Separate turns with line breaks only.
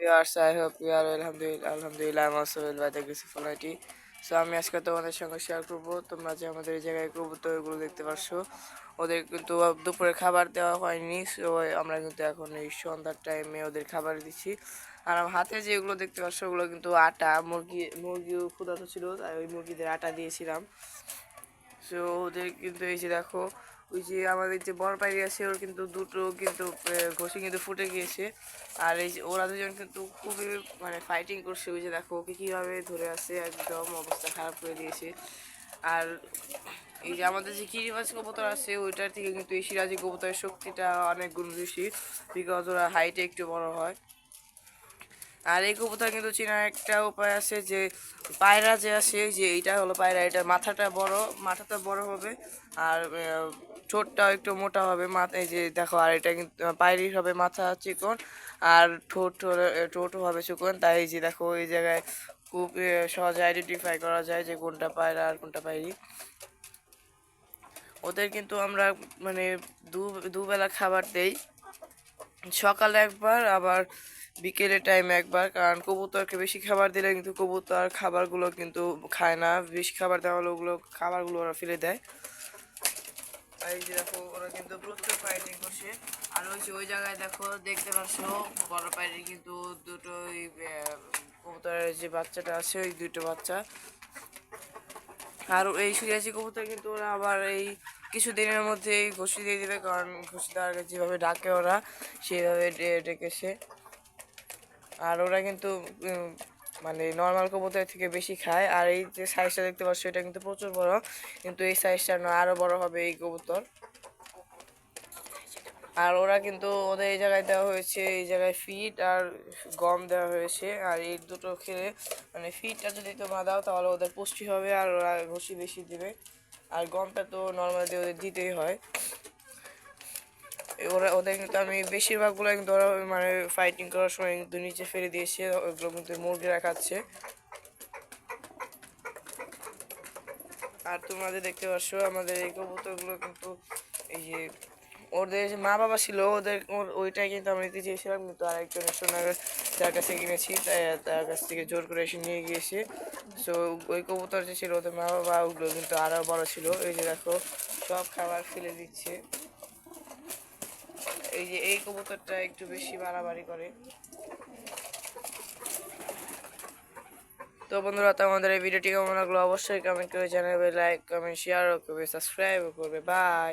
Viewers I hope you are আলহামদুলিল্লাহ আলহামদুলিল্লাহ আমি also well by the grace আল্লাহটি so আমি আজকে তোমাদের সঙ্গে শেয়ার করব। তোমরা যে আমাদের এই জায়গায় কবুতরগুলো দেখতে পাচ্ছ ওদের কিন্তু দুপুরে খাবার দেওয়া হয়নি। সো আমরা কিন্তু এখন এই সন্ধ্যার টাইমে ওদের খাবার দিচ্ছি। আর আমার হাতে যেগুলো দেখতে পাচ্ছ ওগুলো কিন্তু আটা, মুরগি, মুরগিও ক্ষুধার্ত ছিল, তাই ওই মুরগিদের আটা দিয়েছিলাম। সো ওদের কিন্তু এই যে দেখো ওই যে আমাদের যে বড় পাইরি আছে, ওর কিন্তু দুটো কিন্তু ঘষি কিন্তু ফুটে গিয়েছে। আর এই যে ওরা দুজন কিন্তু খুবই মানে ফাইটিং করছে। ওই যে দেখো, ওকে কীভাবে ধরে আছে, একদম অবস্থা খারাপ করে দিয়েছে। আর এই যে আমাদের যে কিরিবাজ কবুতর আছে, ওইটার থেকে কিন্তু এই সিরাজি কবুতরের শক্তিটা অনেক গুণ বেশি। বিকজ ওরা হাইটে একটু বড় হয়। আর এই কবুতর কিন্তু চেনার একটা উপায় আছে যে, পায়রা যে আছে যে এইটা হলো পায়রা, এটার মাথাটা বড় মাথাটা বড় হবে, আর ঠোঁটটাও একটু মোটা হবে মাথায় যে দেখো, আর এটা কিন্তু পায়রির হবে মাথা চিকন, আর ঠোঁট ঠোঁটও হবে চিকন, তাই যে দেখো, এই জায়গায় খুব সহজে আইডেন্টিফাই করা যায় যে কোনটা পায়রা আর কোনটা পায়রি। ওদের কিন্তু আমরা মানে দু, দুবেলা খাবার দেই। সকালে একবার, আবার বিকেলে টাইম একবার, কারণ কবুতরকে বেশি খাবার দিলে কিন্তু কবুতর খাবারগুলো কিন্তু খায় না। বেশি খাবার দেওয়া হলে ওগুলো, খাবারগুলো ওরা ফেলে দেয়। এই যে দেখো, ওরা কিন্তু প্রচুর ফাইটিং করছে আর ওই যে ওই জায়গায় দেখো, দেখতে পাচ্ছ, বড় পায়রি কিন্তু দুটো ওই কবুতরের যে বাচ্চাটা আছে, ওই দুটো বাচ্চা। আর এই সুরিয়াজি কবুতর কিন্তু ওরা আবার এই কিছু দিনের মধ্যেই ঘষি দিয়ে দিবে, কারণ ঘষি দেওয়ার যেভাবে ডাকে ওরা সেভাবে ডেকেছে। আর ওরা কিন্তু মানে নর্মাল কবুতরের থেকে বেশি খায়। আর এই যে সাইজটা দেখতে পাচ্ছ, এটা কিন্তু প্রচুর বড়। কিন্তু এই সাইজটা না, আরও বড় হবে এই কবুতর। আর ওরা কিন্তু ওদের এই জায়গায় দেওয়া হয়েছে, এই জায়গায় ফিট আর গম দেওয়া হয়েছে। আর এই দুটো খেলে মানে ফিটটা যদি তোমরা দাও, তাহলে ওদের পুষ্টি হবে আর ওরা ঘষি বেশি দেবে। আর গমটা তো নর্মালি ওদের দিতেই হয়। ওরা ওদের কিন্তু আমি বেশিরভাগগুলো কিন্তু মানে ফাইটিং করার সময় কিন্তু নিচে ফেলে দিয়েছে, ওগুলো কিন্তু মুরগিরা খাচ্ছে। আর তোমাদের দেখতে পাচ্ছ, আমাদের এই কবুতরগুলো কিন্তু এই যে ওদের যে মা বাবা ছিল, ওদের ওর- ওইটাই কিন্তু আমি নিতে চেয়েছিলাম, কিন্তু আরেকজনের সোনার যার কাছে কিনেছি তাই তার কাছ থেকে জোর করে এসে নিয়ে গিয়েছে। সো ওই কবুতর যে ছিল, ওদের মা বাবা, ওগুলো কিন্তু আরও বড় ছিল। এই যে দেখো, সব খাবার ফেলে দিচ্ছে। এই যে এই কবুতরটা একটু বেশি বাড়াবাড়ি করে। তো বন্ধুরা তো আমাদের এই ভিডিওটি কেমন লাগল? অবশ্যই কমেন্ট করে জানাবে লাইক কমেন্ট শেয়ার করবে সাবস্ক্রাইব করবে। বাই